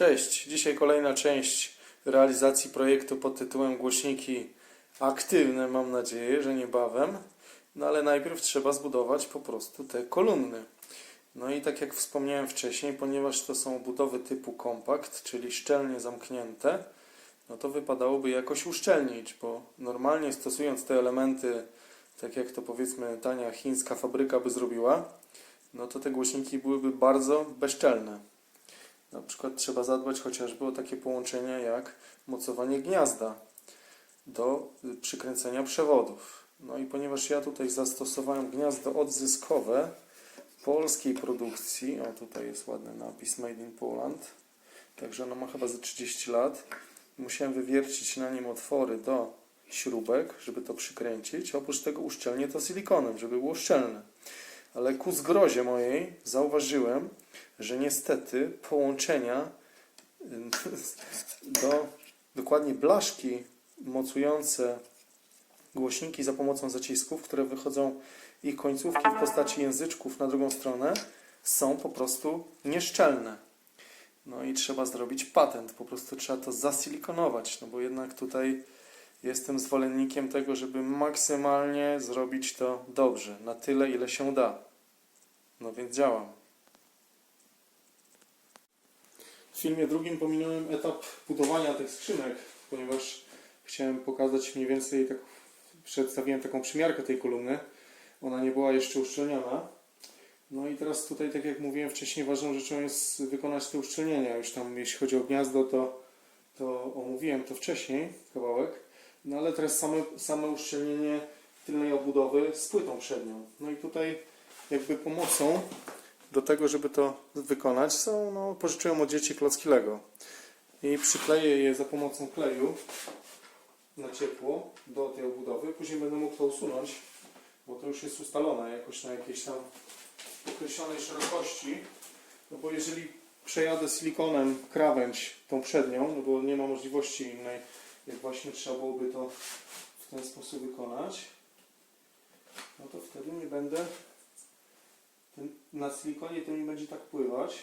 Cześć, dzisiaj kolejna część realizacji projektu pod tytułem Głośniki aktywne, mam nadzieję, że niebawem. No ale najpierw trzeba zbudować po prostu te kolumny. No i tak jak wspomniałem wcześniej, ponieważ to są budowy typu kompakt, czyli szczelnie zamknięte, no to wypadałoby jakoś uszczelnić, bo normalnie stosując te elementy, tak jak to powiedzmy tania chińska fabryka by zrobiła, no to te głośniki byłyby bardzo bezczelne. Na przykład trzeba zadbać chociażby o takie połączenia jak mocowanie gniazda do y, przykręcenia przewodów. No i ponieważ ja tutaj zastosowałem gniazdo odzyskowe polskiej produkcji, o tutaj jest ładny napis Made in Poland, także ono ma chyba ze 30 lat, musiałem wywiercić na nim otwory do śrubek, żeby to przykręcić. Oprócz tego uszczelnię to silikonem, żeby było szczelne. Ale ku zgrozie mojej zauważyłem, że niestety połączenia do dokładnie blaszki mocujące głośniki za pomocą zacisków, które wychodzą ich końcówki w postaci języczków na drugą stronę, są po prostu nieszczelne. No i trzeba zrobić patent, po prostu trzeba to zasilikonować, no bo jednak tutaj jestem zwolennikiem tego, żeby maksymalnie zrobić to dobrze, na tyle ile się da. No więc działam. W filmie drugim pominąłem etap budowania tych skrzynek, ponieważ chciałem pokazać mniej więcej tak, przedstawiłem taką przymiarkę tej kolumny. Ona nie była jeszcze uszczelniona. No i teraz tutaj, tak jak mówiłem wcześniej, ważną rzeczą jest wykonać te uszczelnienia. Już tam, jeśli chodzi o gniazdo, to, to omówiłem to wcześniej, kawałek. No ale teraz same, same uszczelnienie tylnej obudowy z płytą przednią. No i tutaj jakby pomocą do tego, żeby to wykonać, są, no, pożyczyłem od dzieci klocki Lego. I przykleję je za pomocą kleju na ciepło do tej obudowy. Później będę mógł to usunąć, bo to już jest ustalone jakoś na jakiejś tam określonej szerokości. No bo jeżeli przejadę silikonem krawędź tą przednią, no bo nie ma możliwości innej, jak właśnie trzeba byłoby to w ten sposób wykonać, no to wtedy nie będę na silikonie to mi będzie tak pływać,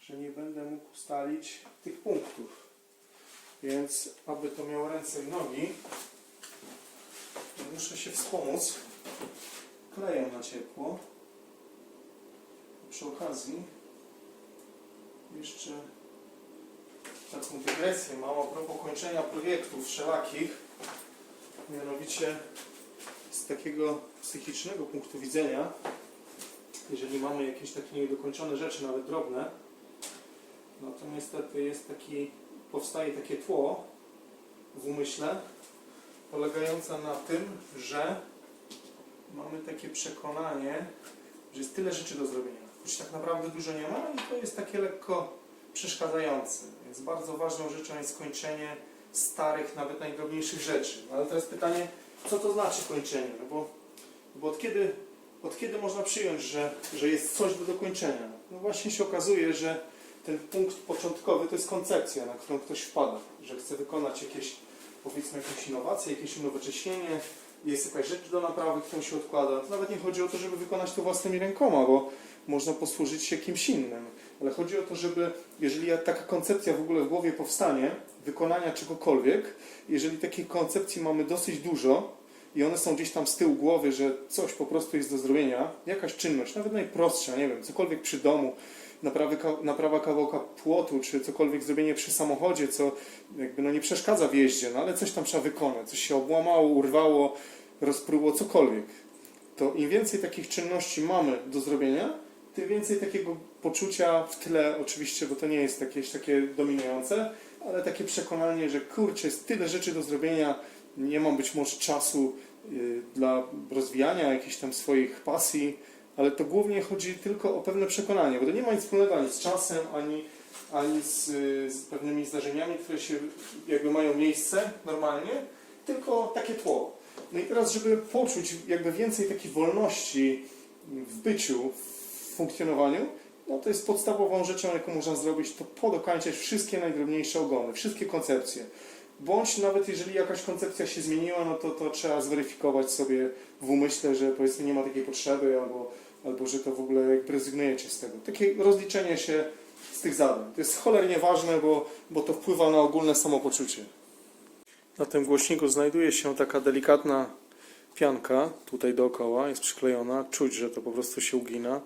że nie będę mógł ustalić tych punktów. Więc aby to miało ręce i nogi, muszę się wspomóc klejem na ciepło. Przy okazji jeszcze taką dygresję mam a propos kończenia projektów wszelakich. Mianowicie z takiego psychicznego punktu widzenia, jeżeli mamy jakieś takie niedokończone rzeczy, nawet drobne, no to niestety jest taki, powstaje takie tło w umyśle, polegające na tym, że mamy takie przekonanie, że jest tyle rzeczy do zrobienia, choć tak naprawdę dużo nie ma i to jest takie lekko przeszkadzające. Więc bardzo ważną rzeczą jest kończenie starych, nawet najdrobniejszych rzeczy. No ale teraz pytanie, co to znaczy kończenie? No bo, bo od kiedy od kiedy można przyjąć, że, że jest coś do dokończenia? No właśnie się okazuje, że ten punkt początkowy to jest koncepcja, na którą ktoś wpada, że chce wykonać jakieś, powiedzmy, jakąś innowację, jakieś unowocześnienie, jest jakaś rzecz do naprawy, którą się odkłada. To nawet nie chodzi o to, żeby wykonać to własnymi rękoma, bo można posłużyć się kimś innym. Ale chodzi o to, żeby, jeżeli taka koncepcja w ogóle w głowie powstanie, wykonania czegokolwiek, jeżeli takiej koncepcji mamy dosyć dużo, i one są gdzieś tam z tyłu głowy, że coś po prostu jest do zrobienia, jakaś czynność, nawet najprostsza, nie wiem, cokolwiek przy domu, naprawy, naprawa kawałka płotu, czy cokolwiek zrobienie przy samochodzie, co jakby no nie przeszkadza w jeździe, no ale coś tam trzeba wykonać, coś się obłamało, urwało, rozpruło, cokolwiek. To im więcej takich czynności mamy do zrobienia, tym więcej takiego poczucia w tle, oczywiście, bo to nie jest jakieś takie dominujące, ale takie przekonanie, że kurczę, jest tyle rzeczy do zrobienia, nie mam być może czasu dla rozwijania jakichś tam swoich pasji, ale to głównie chodzi tylko o pewne przekonanie, bo to nie ma nic wspólnego ani z czasem, ani, ani z, y, z pewnymi zdarzeniami, które się jakby mają miejsce normalnie, tylko takie tło. No i teraz, żeby poczuć jakby więcej takiej wolności w byciu, w funkcjonowaniu, no to jest podstawową rzeczą, jaką można zrobić, to podokańczać wszystkie najdrobniejsze ogony, wszystkie koncepcje. Bądź nawet jeżeli jakaś koncepcja się zmieniła, no to, to trzeba zweryfikować sobie w umyśle, że powiedzmy nie ma takiej potrzeby, albo, albo że to w ogóle jakby rezygnujecie z tego. Takie rozliczenie się z tych zadań. To jest cholernie ważne, bo, bo to wpływa na ogólne samopoczucie. Na tym głośniku znajduje się taka delikatna pianka tutaj dookoła, jest przyklejona. Czuć, że to po prostu się ugina,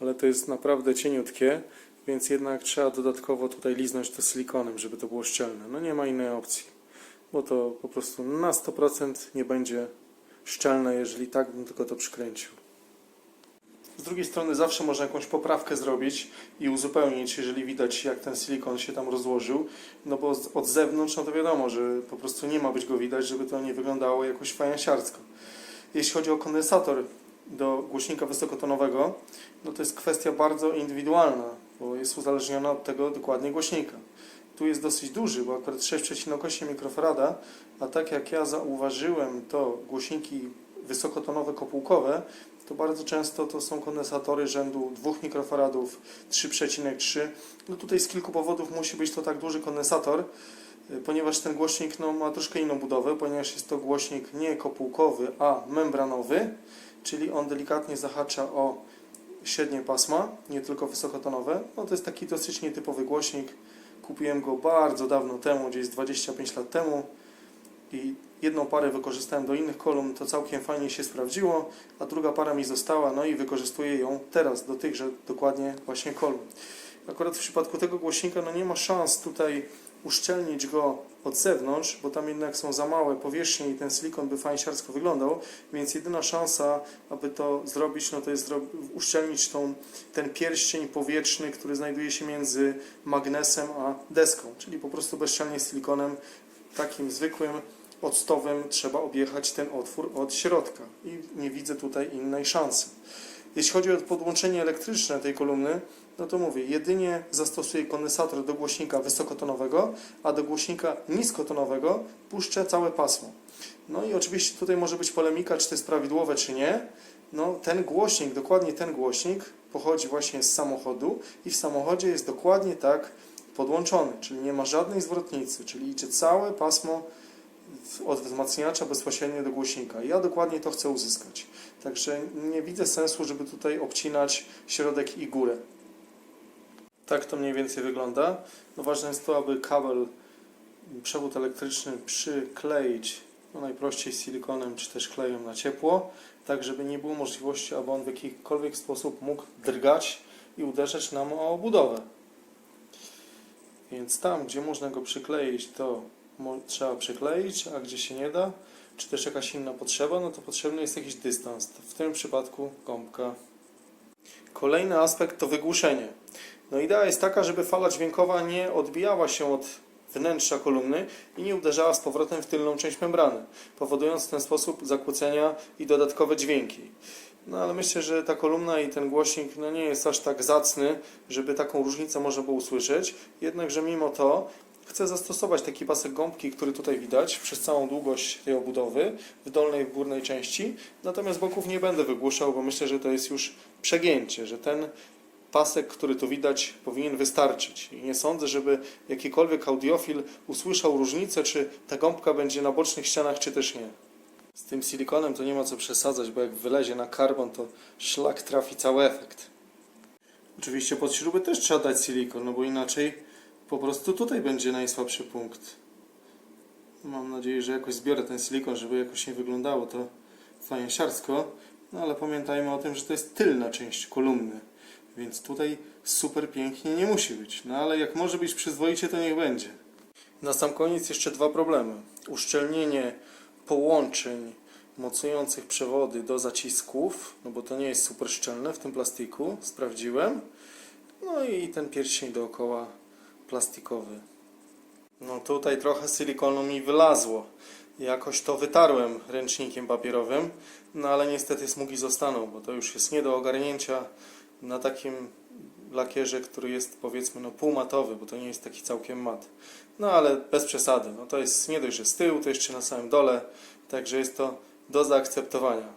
ale to jest naprawdę cieniutkie, więc jednak trzeba dodatkowo tutaj liznąć to silikonem, żeby to było szczelne. No nie ma innej opcji, bo to po prostu na 100% nie będzie szczelne, jeżeli tak bym tylko to przykręcił. Z drugiej strony zawsze można jakąś poprawkę zrobić i uzupełnić, jeżeli widać jak ten silikon się tam rozłożył, no bo od zewnątrz no to wiadomo, że po prostu nie ma być go widać, żeby to nie wyglądało jakoś fajansiarsko. Jeśli chodzi o kondensator do głośnika wysokotonowego, no to jest kwestia bardzo indywidualna, bo jest uzależniona od tego dokładnie głośnika. Tu jest dosyć duży, bo akurat 6,8 mikrofarada, a tak jak ja zauważyłem, to głośniki wysokotonowe kopułkowe, to bardzo często to są kondensatory rzędu 2 mikrofaradów, 3,3. No tutaj z kilku powodów musi być to tak duży kondensator, y, ponieważ ten głośnik no, ma troszkę inną budowę, ponieważ jest to głośnik nie kopułkowy, a membranowy, czyli on delikatnie zahacza o średnie pasma, nie tylko wysokotonowe. No to jest taki dosyć nietypowy głośnik. Kupiłem go bardzo dawno temu, gdzieś 25 lat temu i jedną parę wykorzystałem do innych kolumn, to całkiem fajnie się sprawdziło, a druga para mi została, no i wykorzystuję ją teraz do tychże dokładnie właśnie kolumn. Akurat w przypadku tego głośnika no nie ma szans tutaj uszczelnić go od zewnątrz, bo tam jednak są za małe powierzchnie i ten silikon by fajnie wyglądał, więc jedyna szansa, aby to zrobić, no to jest uszczelnić tą, ten pierścień powietrzny, który znajduje się między magnesem a deską, czyli po prostu bezczelnie silikonem takim zwykłym, octowym trzeba objechać ten otwór od środka i nie widzę tutaj innej szansy. Jeśli chodzi o podłączenie elektryczne tej kolumny, no to mówię, jedynie zastosuję kondensator do głośnika wysokotonowego, a do głośnika niskotonowego puszczę całe pasmo. No i oczywiście tutaj może być polemika, czy to jest prawidłowe, czy nie. No ten głośnik, dokładnie ten głośnik pochodzi właśnie z samochodu i w samochodzie jest dokładnie tak podłączony, czyli nie ma żadnej zwrotnicy, czyli idzie całe pasmo od wzmacniacza bezpośrednio do głośnika. Ja dokładnie to chcę uzyskać. Także nie widzę sensu, żeby tutaj obcinać środek i górę. Tak to mniej więcej wygląda. No ważne jest to, aby kabel, przewód elektryczny przykleić no najprościej silikonem czy też klejem na ciepło, tak żeby nie było możliwości, aby on w jakikolwiek sposób mógł drgać i uderzać nam o budowę. Więc tam, gdzie można go przykleić, to trzeba przykleić, a gdzie się nie da, czy też jakaś inna potrzeba, no to potrzebny jest jakiś dystans. W tym przypadku gąbka. Kolejny aspekt to wygłuszenie. No idea jest taka, żeby fala dźwiękowa nie odbijała się od wnętrza kolumny i nie uderzała z powrotem w tylną część membrany, powodując w ten sposób zakłócenia i dodatkowe dźwięki. No ale myślę, że ta kolumna i ten głośnik no nie jest aż tak zacny, żeby taką różnicę można było usłyszeć. Jednakże mimo to chcę zastosować taki pasek gąbki, który tutaj widać przez całą długość tej obudowy w dolnej i w górnej części. Natomiast boków nie będę wygłuszał, bo myślę, że to jest już przegięcie, że ten pasek, który tu widać, powinien wystarczyć. I nie sądzę, żeby jakikolwiek audiofil usłyszał różnicę, czy ta gąbka będzie na bocznych ścianach, czy też nie. Z tym silikonem to nie ma co przesadzać, bo jak wylezie na karbon, to szlak trafi cały efekt. Oczywiście pod śruby też trzeba dać silikon, no bo inaczej po prostu tutaj będzie najsłabszy punkt. Mam nadzieję, że jakoś zbiorę ten silikon, żeby jakoś nie wyglądało to fajnie-siarsko. No ale pamiętajmy o tym, że to jest tylna część kolumny. Więc tutaj super pięknie nie musi być. No ale jak może być przyzwoicie, to niech będzie. Na sam koniec jeszcze dwa problemy. Uszczelnienie połączeń mocujących przewody do zacisków, no bo to nie jest super szczelne w tym plastiku, sprawdziłem. No i ten pierścień dookoła plastikowy. No tutaj trochę silikonu mi wylazło. Jakoś to wytarłem ręcznikiem papierowym, no ale niestety smugi zostaną, bo to już jest nie do ogarnięcia na takim lakierze, który jest powiedzmy no półmatowy, bo to nie jest taki całkiem mat. No ale bez przesady, no to jest nie dość, że z tyłu, to jeszcze na samym dole, także jest to do zaakceptowania.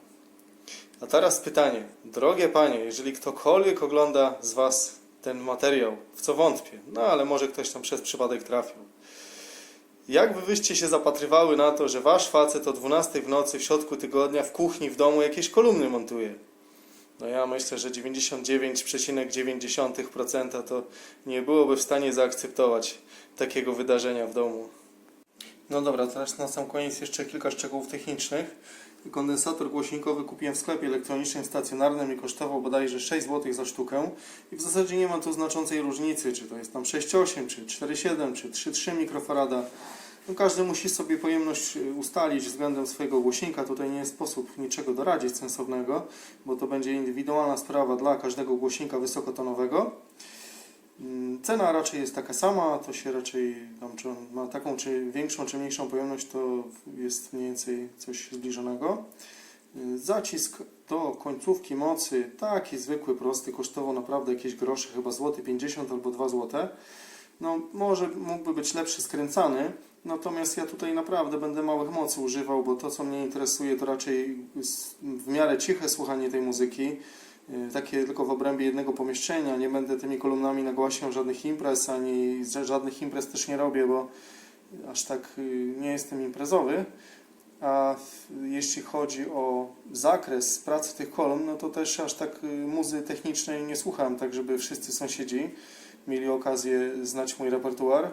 A teraz pytanie, drogie panie, jeżeli ktokolwiek ogląda z was ten materiał, w co wątpię, no ale może ktoś tam przez przypadek trafił. Jak wy byście się zapatrywały na to, że wasz facet o 12 w nocy w środku tygodnia w kuchni w domu jakieś kolumny montuje? No ja myślę, że 99,9% to nie byłoby w stanie zaakceptować takiego wydarzenia w domu. No dobra, teraz na sam koniec jeszcze kilka szczegółów technicznych. Kondensator głośnikowy kupiłem w sklepie elektronicznym stacjonarnym i kosztował bodajże 6 zł za sztukę. I w zasadzie nie ma tu znaczącej różnicy, czy to jest tam 6,8, czy 4,7, czy 3,3 mikrofarada. No każdy musi sobie pojemność y, ustalić względem swojego głośnika. Tutaj nie jest sposób niczego doradzić sensownego, bo to będzie indywidualna sprawa dla każdego głośnika wysokotonowego. Mm, Cena raczej jest taka sama, to się raczej tam, czy on ma taką czy większą, czy mniejszą pojemność, to jest mniej więcej coś zbliżonego. Y, Zacisk do końcówki mocy, taki zwykły, prosty, kosztował naprawdę jakieś grosze, chyba złoty 50 albo 2 złote. No, może mógłby być lepszy skręcany, natomiast ja tutaj naprawdę będę małych mocy używał, bo to, co mnie interesuje, to raczej w miarę ciche słuchanie tej muzyki. Y, takie tylko w obrębie jednego pomieszczenia. Nie będę tymi kolumnami nagłaśniał żadnych imprez, ani ża- żadnych imprez też nie robię, bo aż tak y, nie jestem imprezowy. A jeśli chodzi o zakres pracy tych kolumn, no to też aż tak y, muzy technicznej nie słucham, tak żeby wszyscy sąsiedzi mieli okazję znać mój repertuar.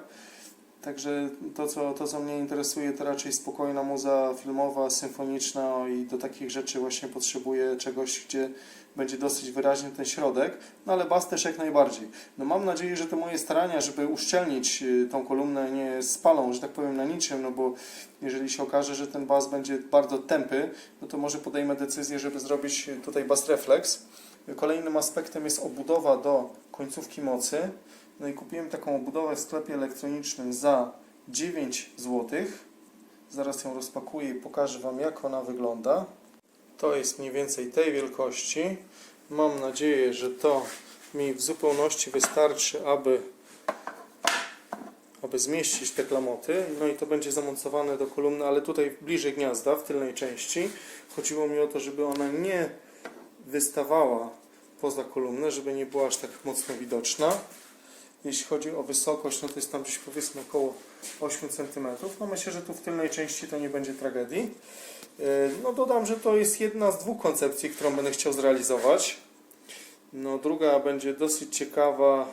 Także to co, to, co mnie interesuje, to raczej spokojna muza filmowa, symfoniczna i do takich rzeczy właśnie potrzebuję czegoś, gdzie będzie dosyć wyraźny ten środek, no ale bas też jak najbardziej. No mam nadzieję, że te moje starania, żeby uszczelnić y, tą kolumnę nie spalą, że tak powiem, na niczym, no bo jeżeli się okaże, że ten bas będzie bardzo tępy, no to może podejmę decyzję, żeby zrobić y, tutaj bas reflex. Kolejnym aspektem jest obudowa do końcówki mocy. No i kupiłem taką obudowę w sklepie elektronicznym za 9 zł. Zaraz ją rozpakuję i pokażę Wam, jak ona wygląda. To jest mniej więcej tej wielkości. Mam nadzieję, że to mi w zupełności wystarczy, aby, aby zmieścić te klamoty. No i to będzie zamontowane do kolumny, ale tutaj bliżej gniazda, w tylnej części. Chodziło mi o to, żeby ona nie wystawała poza kolumnę, żeby nie była aż tak mocno widoczna. Jeśli chodzi o wysokość, no to jest tam gdzieś powiedzmy około 8 cm. No myślę, że tu w tylnej części to nie będzie tragedii. Yy, No dodam, że to jest jedna z dwóch koncepcji, którą będę chciał zrealizować. No druga będzie dosyć ciekawa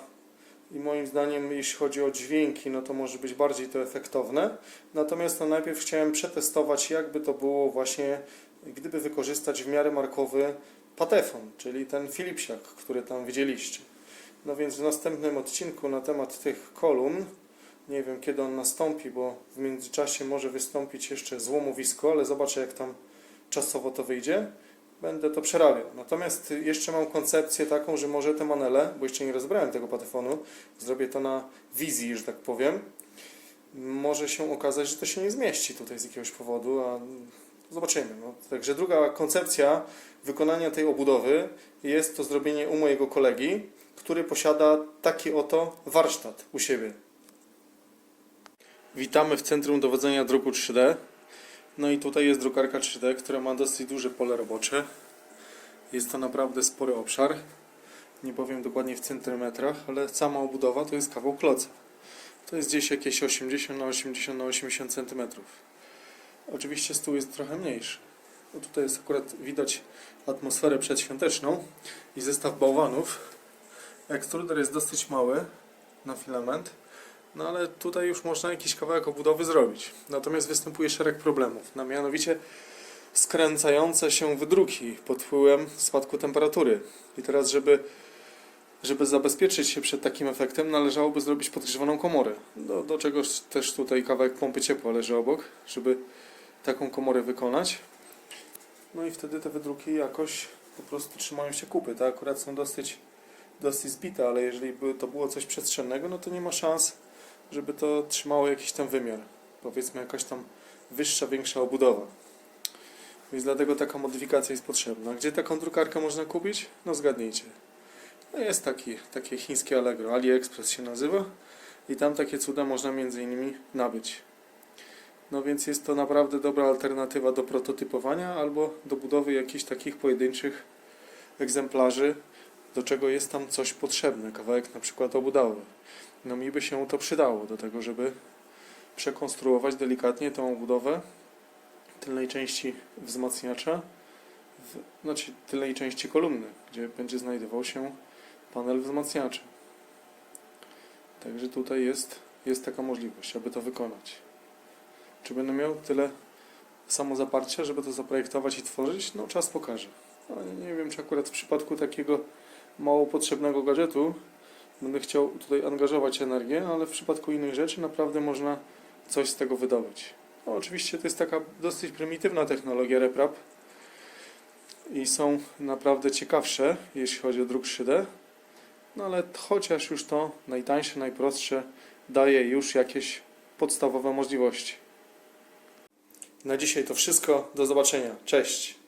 i moim zdaniem jeśli chodzi o dźwięki, no to może być bardziej to efektowne. Natomiast no najpierw chciałem przetestować jakby to było właśnie gdyby wykorzystać w miarę markowy patefon, czyli ten Philipsiak, który tam widzieliście. No więc w następnym odcinku na temat tych kolumn, nie wiem kiedy on nastąpi, bo w międzyczasie może wystąpić jeszcze złomowisko, ale zobaczę jak tam czasowo to wyjdzie. Będę to przerabiał. Natomiast jeszcze mam koncepcję taką, że może te manele, bo jeszcze nie rozbrałem tego patefonu, zrobię to na wizji, że tak powiem. Może się okazać, że to się nie zmieści tutaj z jakiegoś powodu, a zobaczymy. No. Także druga koncepcja wykonania tej obudowy jest to zrobienie u mojego kolegi, który posiada taki oto warsztat u siebie. Witamy w Centrum Dowodzenia Druku 3D. No i tutaj jest drukarka 3D, która ma dosyć duże pole robocze. Jest to naprawdę spory obszar. Nie powiem dokładnie w centymetrach, ale sama obudowa to jest kawał kloca. To jest gdzieś jakieś 80 na 80 na 80 cm. Oczywiście stół jest trochę mniejszy. No tutaj jest akurat widać atmosferę przedświąteczną i zestaw bałwanów. Ekstruder jest dosyć mały na filament, no ale tutaj już można jakiś kawałek obudowy zrobić. Natomiast występuje szereg problemów, na mianowicie skręcające się wydruki pod wpływem spadku temperatury. I teraz, żeby, żeby zabezpieczyć się przed takim efektem, należałoby zrobić podgrzewaną komorę. Do, do czegoś też tutaj kawałek pompy ciepła leży obok, żeby taką komorę wykonać. No i wtedy te wydruki jakoś po prostu trzymają się kupy. Te akurat są dosyć, dosyć zbite, ale jeżeli by to było coś przestrzennego, no to nie ma szans, żeby to trzymało jakiś tam wymiar. Powiedzmy jakaś tam wyższa, większa obudowa. Więc dlatego taka modyfikacja jest potrzebna. Gdzie taką drukarkę można kupić? No zgadnijcie. No jest taki, takie chińskie Allegro, AliExpress się nazywa i tam takie cuda można między innymi nabyć. No więc jest to naprawdę dobra alternatywa do prototypowania albo do budowy jakichś takich pojedynczych egzemplarzy, do czego jest tam coś potrzebne, kawałek na przykład obudowy. No mi by się to przydało do tego, żeby przekonstruować delikatnie tą obudowę tylnej części wzmacniacza, w znaczy tylnej części kolumny, gdzie będzie znajdował się panel wzmacniaczy. Także tutaj jest, jest taka możliwość, aby to wykonać. Czy będę miał tyle samozaparcia, żeby to zaprojektować i tworzyć? No czas pokaże. Ale nie wiem, czy akurat w przypadku takiego mało potrzebnego gadżetu będę chciał tutaj angażować energię, ale w przypadku innych rzeczy naprawdę można coś z tego wydobyć. No, oczywiście to jest taka dosyć prymitywna technologia RepRap i są naprawdę ciekawsze, jeśli chodzi o druk 3D, no ale chociaż już to najtańsze, najprostsze daje już jakieś podstawowe możliwości. Na dzisiaj to wszystko. Do zobaczenia. Cześć.